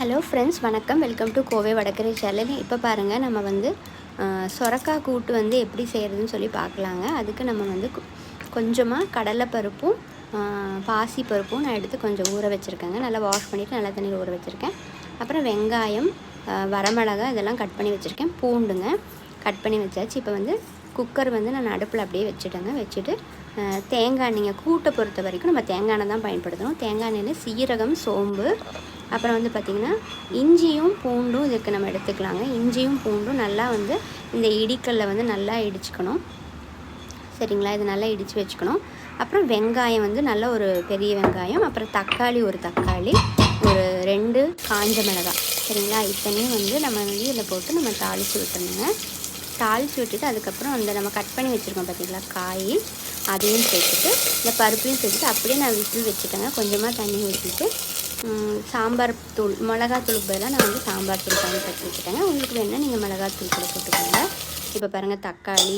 Hello friends வணக்கம். Welcome to Kovai Vadakkarai channel. இப்போ பாருங்கள் நம்ம வந்து சொரக்காய் கூட்டு வந்து எப்படி செய்கிறதுன்னு சொல்லி பார்க்கலாங்க. அதுக்கு நம்ம வந்து கொஞ்சமாக கடலைப்பருப்பும் பாசி பருப்பும் நான் எடுத்து கொஞ்சம் ஊற வச்சுருக்கேங்க. நல்லா வாஷ் பண்ணிவிட்டு நல்லா தண்ணியில் ஊற வச்சுருக்கேன். அப்புறம் வெங்காயம் வரமிளகா இதெல்லாம் கட் பண்ணி வச்சுருக்கேன். பூண்டுங்க கட் பண்ணி வச்சாச்சு. இப்போ வந்து குக்கர் வந்து நான் அடுப்பில் அப்படியே வச்சுட்டேங்க. வச்சுட்டு தேங்காய் நீங்கள் கூட்டை பொறுத்த வரைக்கும் நம்ம தேங்காய் எண்ணெய் தான் பயன்படுத்தணும் தேங்காய் எண்ணெயில் சீரகம் சோம்பு அப்புறம் வந்து பார்த்திங்கன்னா இஞ்சியும் பூண்டும் இதுக்கு நம்ம எடுத்துக்கலாங்க. இஞ்சியும் பூண்டும் நல்லா வந்து இந்த இடிக்கல்ல வந்து நல்லா இடிச்சுக்கணும். சரிங்களா? இது நல்லா இடித்து வச்சுக்கணும். அப்புறம் வெங்காயம் வந்து நல்ல ஒரு பெரிய வெங்காயம் அப்புறம் தக்காளி ஒரு தக்காளி ஒரு ரெண்டு காஞ்ச மிளகாய். சரிங்களா? இத்தனையும் வந்து நம்ம வந்து இதில் போட்டு நம்ம தாளித்து விட்டுருணுங்க தாளித்து விட்டுட்டு அதுக்கப்புறம் அந்த நம்ம கட் பண்ணி வச்சுருக்கோம் பார்த்திங்களா காய் அதையும் சேர்த்துட்டு இந்த பருப்பையும் சேர்த்துட்டு அப்படியே நான் விசில் வச்சுட்டேங்க. கொஞ்சமாக தண்ணி ஊற்றிட்டு சாம்பார் தூள் மிளகாத்தூள் பதிலாக நான் வந்து சாம்பார் தூள் பயன்படுத்தி வச்சுட்டேங்க. உங்களுக்கு வேணால் நீங்கள் மிளகாத்தூள் கூட போட்டுக்கோங்க. இப்போ பாருங்கள் தக்காளி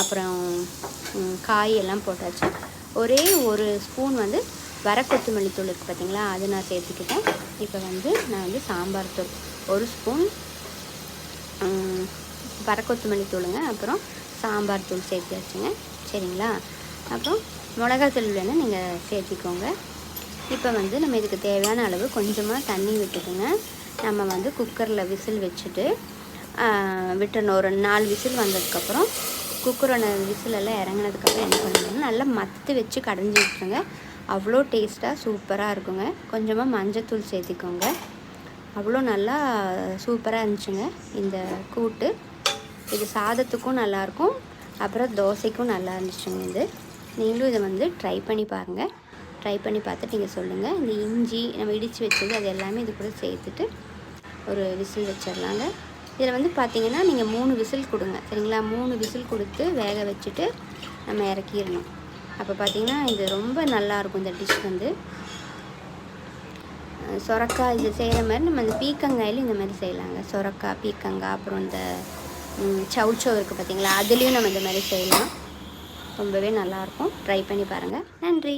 அப்புறம் காய் எல்லாம் போட்டாச்சு. ஒரே ஒரு ஸ்பூன் வந்து வர கொத்தமல்லி தூள் இருக்குது பார்த்தீங்களா அது நான் சேர்த்துக்கிட்டேன். இப்போ வந்து நான் வந்து சாம்பார் தூள் ஒரு ஸ்பூன் வரக்கொத்தமல்லி தூளுங்க அப்புறம் சாம்பார் தூள் சேர்த்தியாச்சுங்க சரிங்களா? அப்புறம் மிளகாத்தூள் வேணால் நீங்கள் சேர்த்திக்கோங்க. இப்போ வந்து நம்ம இதுக்கு தேவையான அளவு கொஞ்சமாக தண்ணி விட்டுக்குங்க. நம்ம வந்து குக்கரில் விசில் வச்சுட்டு விட்டுறணும். ஒரு நாலு விசில் வந்ததுக்கப்புறம் குக்கரோட விசிலெல்லாம் இறங்கினதுக்கப்புறம் என்ன பண்ணணும்னா நல்லா மத்து வச்சு கடைஞ்சி விட்டுருங்க அவ்வளோ டேஸ்ட்டாக சூப்பராக இருக்குங்க. கொஞ்சமாக மஞ்சத்தூள் சேர்த்திக்கோங்க. அவ்வளோ நல்லா சூப்பராக இருந்துச்சுங்க. இந்த கூட்டு. இது சாதத்துக்கும் நல்லாயிருக்கும். அப்புறம் தோசைக்கும் நல்லா இருந்துச்சுங்க இது. நீங்களும் இதை வந்து ட்ரை பண்ணி பாருங்கள் ட்ரை பண்ணி பார்த்துட்டு நீங்கள் சொல்லுங்கள் இந்த இஞ்சி நம்ம இடித்து வச்சது அது எல்லாமே இது கூட சேர்த்துட்டு ஒரு விசில் வச்சிடலாங்க. இதில் வந்து பார்த்திங்கன்னா நீங்கள் மூணு விசில் கொடுங்க. சரிங்களா? மூணு விசில் கொடுத்து வேக வச்சுட்டு நம்ம இறக்கிடணும். அப்போ பார்த்திங்கன்னா இது ரொம்ப நல்லாயிருக்கும் இந்த டிஷ் வந்து. சொரக்காய் இது செய்கிற மாதிரி நம்ம இந்த பீக்கங்காயிலும் இந்த மாதிரி செய்யலாங்க. சொரக்காய் பீக்கங்காய் அப்புறம் இந்த சவுச்சோ இருக்குது பார்த்திங்களா? அதுலேயும் நம்ம இந்த மாதிரி செய்யலாம். ரொம்பவே நல்லாயிருக்கும் ட்ரை பண்ணி பாருங்கள் நன்றி.